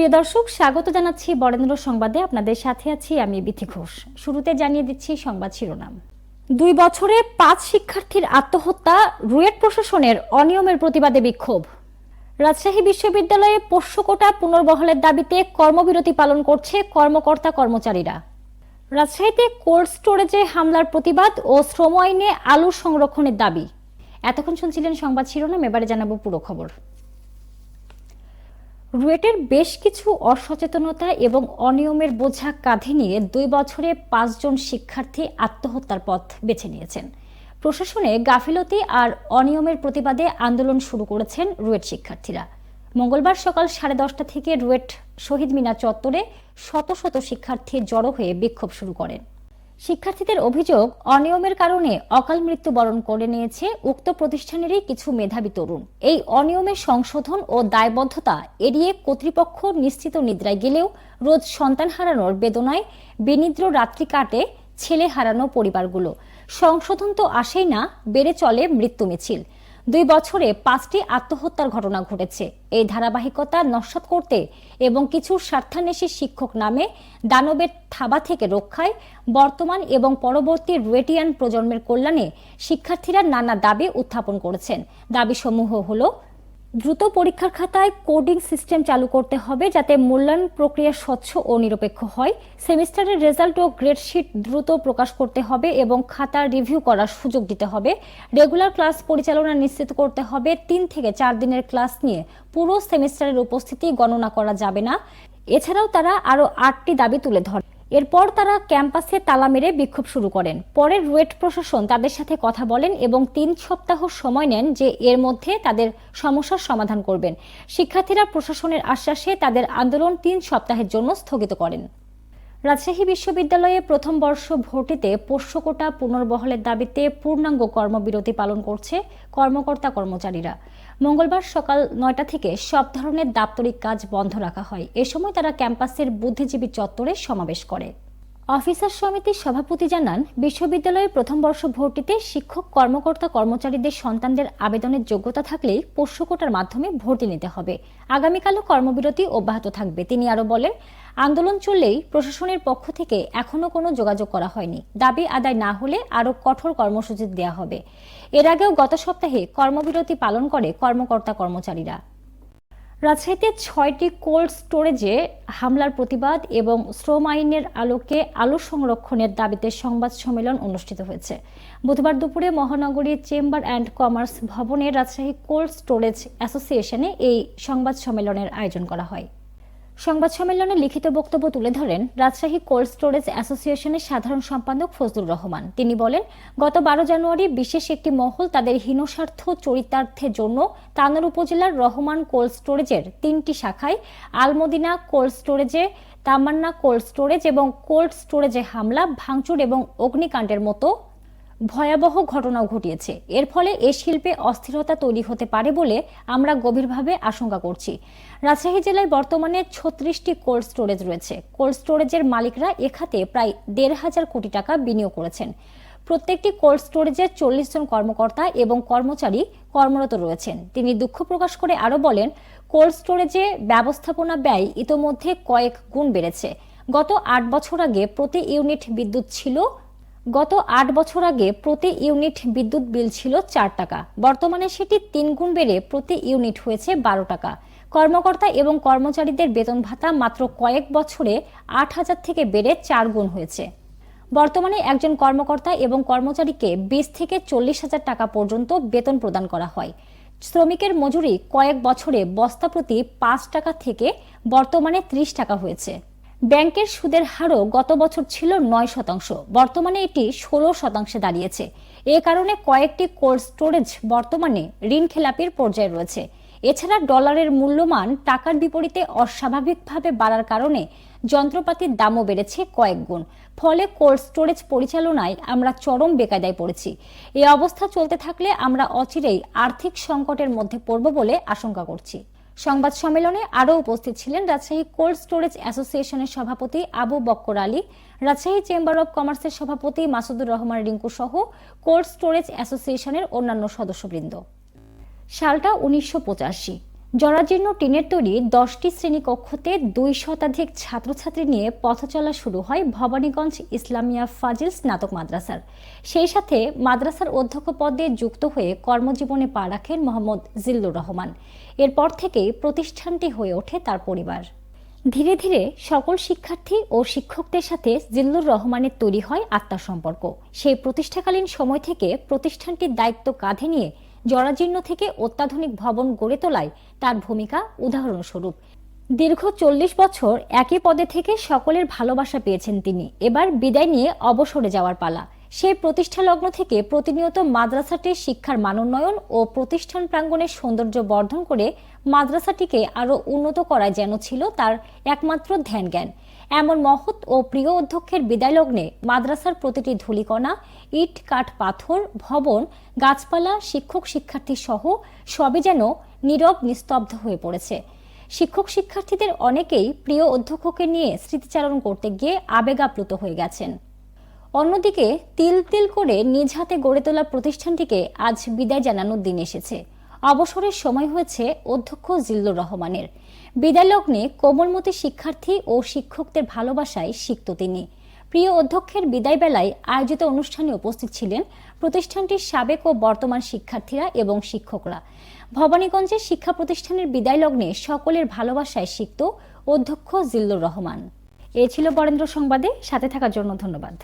প্রিয় দর্শক, স্বাগত জানাচ্ছি বরেন্দ্র সংবাদে। আপনাদের সাথে আছি আমি বিথি ঘোষ। শুরুতে জানিয়ে দিচ্ছি সংবাদ শিরোনাম। দুই বছরে পাঁচ শিক্ষার্থীর আত্মহত্যা, রুয়েট প্রশাসনের অনিয়মের প্রতিবাদে বিক্ষোভ। রাজশাহী বিশ্ববিদ্যালয়ে পোষ্যকোটা পুনর্বহলের দাবিতে কর্মবিরতি পালন করছে কর্মকর্তা কর্মচারীরা। রাজশাহীতে কোল্ড স্টোরেজে হামলার প্রতিবাদ ও শ্রম আইনে আলু সংরক্ষণের দাবি। এতক্ষণ শুনছিলেন সংবাদ শিরোনাম, এবারে জানাব পুরো খবর। রুয়েটের বেশ কিছু অসচেতনতা এবং অনিয়মের বোঝা কাঁধে নিয়ে দুই বছরে পাঁচজন শিক্ষার্থী আত্মহত্যার পথ বেছে নিয়েছেন। প্রশাসনে গাফিলতি আর অনিয়মের প্রতিবাদে আন্দোলন শুরু করেছেন রুয়েট শিক্ষার্থীরা। মঙ্গলবার সকাল সাড়ে দশটা থেকে রুয়েট শহীদ মিনার চত্বরে শত শত শিক্ষার্থী জড়ো হয়ে বিক্ষোভ শুরু করেন। শিক্ষার্থীদের অভিযোগ, অনিয়মের কারণে অকাল মৃত্যু বরণ করে নিয়েছে উক্ত প্রতিষ্ঠানেরই কিছু মেধাবী তরুণ। এই অনিয়মের সংশোধন ও দায়বদ্ধতা এড়িয়ে কর্তৃপক্ষ নিশ্চিত নিদ্রায় গেলেও রোজ সন্তান হারানোর বেদনায় বিনিদ্র রাত্রি কাটে ছেলে হারানো পরিবারগুলো। সংশোধন তো আসেই না, বেড়ে চলে মৃত্যু মিছিল। দুই বছরে পাঁচটি আত্মহত্যার ঘটনা ঘটেছে। এই ধারাবাহিকতা নস্বাত করতে এবং কিছু স্বার্থান্বেষী শিক্ষক নামে দানবের থাবা থেকে রক্ষায় বর্তমান এবং পরবর্তী রুয়েটিয়ান প্রজন্মের কল্যাণে শিক্ষার্থীরা নানা দাবি উত্থাপন করেছেন। দাবি সমূহ হলো দ্রুত পরীক্ষার খাতায় কোডিং সিস্টেম চালু করতে হবে যাতে মূল্যায়ন প্রক্রিয়া স্বচ্ছ ও নিরপেক্ষ হয়। সেমিস্টারের রেজাল্ট ও গ্রেডশিট দ্রুত প্রকাশ করতে হবে এবং খাতা রিভিউ করার সুযোগ দিতে হবে। রেগুলার ক্লাস পরিচালনা নিশ্চিত করতে হবে। তিন থেকে চার দিনের ক্লাস নিয়ে পুরো সেমিস্টারের উপস্থিতি গণনা করা যাবে না। এছাড়াও তারা আরও আটটি দাবি তুলে ধরে। এরপর তারা ক্যাম্পাসে তালা মেরে বিক্ষোভ শুরু করেন। পরে রুয়েট প্রশাসন তাদের সাথে কথা বলেন এবং তিন সপ্তাহ সময় নেন যে এর মধ্যে তাদের সমস্যার সমাধান করবেন। শিক্ষার্থীরা প্রশাসনের আশ্বাসে তাদের আন্দোলন তিন সপ্তাহের জন্য স্থগিত করেন। রাজশাহী বিশ্ববিদ্যালয়ে প্রথম বর্ষ ভর্তিতে পোষ্যকোটা পুনর্বহলের দাবিতে পূর্ণাঙ্গ কর্মবিরতি পালন করছে কর্মকর্তা কর্মচারীরা। মঙ্গলবার সকাল নয়টা থেকে সব ধরনের দাপ্তরিক কাজ বন্ধ রাখা হয়। এ সময় তারা ক্যাম্পাসের বুদ্ধিজীবী চত্বরে সমাবেশ করে। অফিসার সমিতির সভাপতি জানান, বিশ্ববিদ্যালয়ের প্রথম বর্ষ ভর্তিতে শিক্ষক, কর্মকর্তা, কর্মচারীদের সন্তানদের আবেদনের যোগ্যতা থাকলেই পোষ্যকোটার মাধ্যমে ভর্তি নিতে হবে। আগামীকালও কর্মবিরতি অব্যাহত থাকবে। তিনি আরও বলেন, আন্দোলন চললেই প্রশাসনের পক্ষ থেকে এখনও কোনো যোগাযোগ করা হয়নি। দাবি আদায় না হলে আরও কঠোর কর্মসূচি দেওয়া হবে। এর আগেও গত সপ্তাহে কর্মবিরতি পালন করে কর্মকর্তা কর্মচারীরা রাজশাহীতে ছয়টি কোল্ড স্টোরেজে হামলার প্রতিবাদ এবং শ্রম আইনের আলোকে আলো সংরক্ষণের দাবিতে সংবাদ সম্মেলন অনুষ্ঠিত হয়েছে। বুধবার দুপুরে মহানগরী চেম্বার অ্যান্ড কমার্স ভবনে রাজশাহী কোল্ড স্টোরেজ অ্যাসোসিয়েশনে এই সংবাদ সম্মেলনের আয়োজন করা হয়। সংবাদ সম্মেলনে লিখিত বক্তব্য তুলে ধরেন রাজশাহী কোল্ড স্টোরেজ অ্যাসোসিয়েশনের সাধারণ সম্পাদক ফজলুর রহমান। তিনি বলেন, গত বারো জানুয়ারি বিশেষ একটি মহল তাদের হীনস্বার্থ চরিতার্থের জন্য তানোর উপজেলার রহমান কোল্ড স্টোরেজের তিনটি শাখায় আলমদিনা কোল্ড স্টোরেজে, তামান্না কোল্ড স্টোরেজ এবং কোল্ড স্টোরেজে হামলা, ভাঙচুর এবং অগ্নিকাণ্ডের মতো ভয়াবহ ঘটনাও ঘটিয়েছে। এর ফলে এ শিল্পে অস্থিরতা তৈরি হতে পারে বলে আমরা গভীরভাবে আশঙ্কা করছি। রাজশাহী জেলায় বর্তমানে ছত্রিশটি কোল্ড স্টোরেজ রয়েছে। কোল্ড স্টোরেজের মালিকরা এখাতে প্রায় দেড় হাজার কোটি টাকা বিনিয়োগ করেছেন। প্রত্যেকটি কোল্ড স্টোরেজে চল্লিশ জন কর্মকর্তা এবং কর্মচারী কর্মরত রয়েছেন। তিনি দুঃখ প্রকাশ করে আরও বলেন, কোল্ড স্টোরেজে ব্যবস্থাপনা ব্যয় ইতোমধ্যে কয়েক গুণ বেড়েছে। গত আট বছর আগে প্রতি ইউনিট বিদ্যুৎ ছিল গত আট বছর আগে প্রতি ইউনিট বিদ্যুৎ বিল ছিল চার টাকা। বর্তমানে সেটি তিন গুণ বেড়ে প্রতি ইউনিট হয়েছে বারো টাকা। কর্মকর্তা এবং কর্মচারীদের বেতন ভাতা মাত্র কয়েক বছরে আট হাজার থেকে বেড়ে চার গুণ হয়েছে। বর্তমানে একজন কর্মকর্তা এবং কর্মচারীকে বিশ থেকে চল্লিশ হাজার টাকা পর্যন্ত বেতন প্রদান করা হয়। শ্রমিকের মজুরি কয়েক বছরে বস্তা প্রতি পাঁচ টাকা থেকে বর্তমানে ত্রিশ টাকা হয়েছে। ব্যাংকের সুদের হারও গত বছর ছিল নয় শতাংশ। বর্তমানে এটি ষোলো শতাংশে দাঁড়িয়েছে। এ কারণে কয়েকটি কোল্ড স্টোরেজ বর্তমানে ঋণ খেলাপির পর্যায়ে রয়েছে। এছাড়া ডলারের মূল্যমান টাকার বিপরীতে অস্বাভাবিকভাবে বাড়ার কারণে যন্ত্রপাতির দামও বেড়েছে কয়েক গুণ। ফলে কোল্ড স্টোরেজ পরিচালনায় আমরা চরম বেকায়দায় পড়েছি। এই অবস্থা চলতে থাকলে আমরা অচিরেই আর্থিক সংকটের মধ্যে পড়ব বলে আশঙ্কা করছি। সংবাদ সম্মেলনে আরও উপস্থিত ছিলেন রাজশাহী কোল্ড স্টোরেজ অ্যাসোসিয়েশনের সভাপতি আবু বক্কর আলী, রাজশাহী চেম্বার অব কমার্সের সভাপতি মাসুদুর রহমান রিঙ্কু সহ কোল্ড স্টোরেজ অ্যাসোসিয়েশনের অন্যান্য সদস্যবৃন্দ। সালটা উনিশশো জরাজীর্ণ টিনের তৈরি দশটি শ্রেণীকক্ষতে দুই শতাধিক ছাত্রছাত্রী নিয়ে পথচলা শুরু হয় ভবানীগঞ্জ ইসলামিয়া ফাজিল স্নাতক মাদ্রাসার। সেই সাথে মাদ্রাসার অধ্যক্ষ পদে যুক্ত হয়ে কর্মজীবনে পা রাখেন মোহাম্মদ জিল্লুর রহমান। এরপর থেকেই প্রতিষ্ঠানটি হয়ে ওঠে তার পরিবার। ধীরে ধীরে সকল শিক্ষার্থী ও শিক্ষকদের সাথে জিল্লুর রহমানের তৈরি হয় আত্মার সম্পর্ক সেই প্রতিষ্ঠাকালীন সময় থেকে প্রতিষ্ঠানটির দায়িত্ব কাঁধে নিয়ে জরাজীর্ণ থেকে অত্যাধুনিক ভবন গড়ে তোলায় তার ভূমিকা উদাহরণস্বরূপ। দীর্ঘ চল্লিশ বছর একই পদে থেকে সকলের ভালোবাসা পেয়েছেন তিনি। এবার বিদায় নিয়ে অবসরে যাওয়ার পালা। সেই প্রতিষ্ঠা লগ্ন থেকে প্রতিনিয়ত মাদ্রাসাটির শিক্ষার মানোন্নয়ন ও প্রতিষ্ঠান প্রাঙ্গণের সৌন্দর্য বর্ধন করে মাদ্রাসাটিকে আরও উন্নত করা যেন ছিল তার একমাত্র ধ্যান জ্ঞান এমন মহৎ ও প্রিয় অধ্যক্ষের বিদায় লগ্নে মাদ্রাসার প্রতিটি ধূলিকণা, ইট, কাঠ, পাথর, ভবন, গাছপালা, শিক্ষক শিক্ষার্থী সহ সবই যেন নীরব, নিস্তব্ধ হয়ে পড়েছে। শিক্ষক শিক্ষার্থীদের অনেকেই প্রিয় অধ্যক্ষকে নিয়ে স্মৃতিচারণ করতে গিয়ে আবেগাপ্লুত হয়ে গেছেন। অন্যদিকে তিল তিল করে নিজ হাতে গড়ে তোলা প্রতিষ্ঠানটিকে আজ বিদায় জানানোর দিন এসেছে। অবসরের সময় হয়েছে অধ্যক্ষ জিল্লুর রহমানের। বিদায় লগ্নে কোমলমতি শিক্ষার্থী ও শিক্ষকদের ভালোবাসায় সিক্ত তিনি। প্রিয় অধ্যক্ষের বিদায়বেলায় আয়োজিত অনুষ্ঠানে উপস্থিত ছিলেন প্রতিষ্ঠানটির সাবেক ও বর্তমান শিক্ষার্থীরা এবং শিক্ষকরা। ভবানীগঞ্জের শিক্ষা প্রতিষ্ঠানের বিদায় লগ্নে সকলের ভালোবাসায় সিক্ত অধ্যক্ষ জিল্লুর রহমান। এ ছিল বরেন্দ্র সংবাদে, সাথে থাকার জন্য ধন্যবাদ।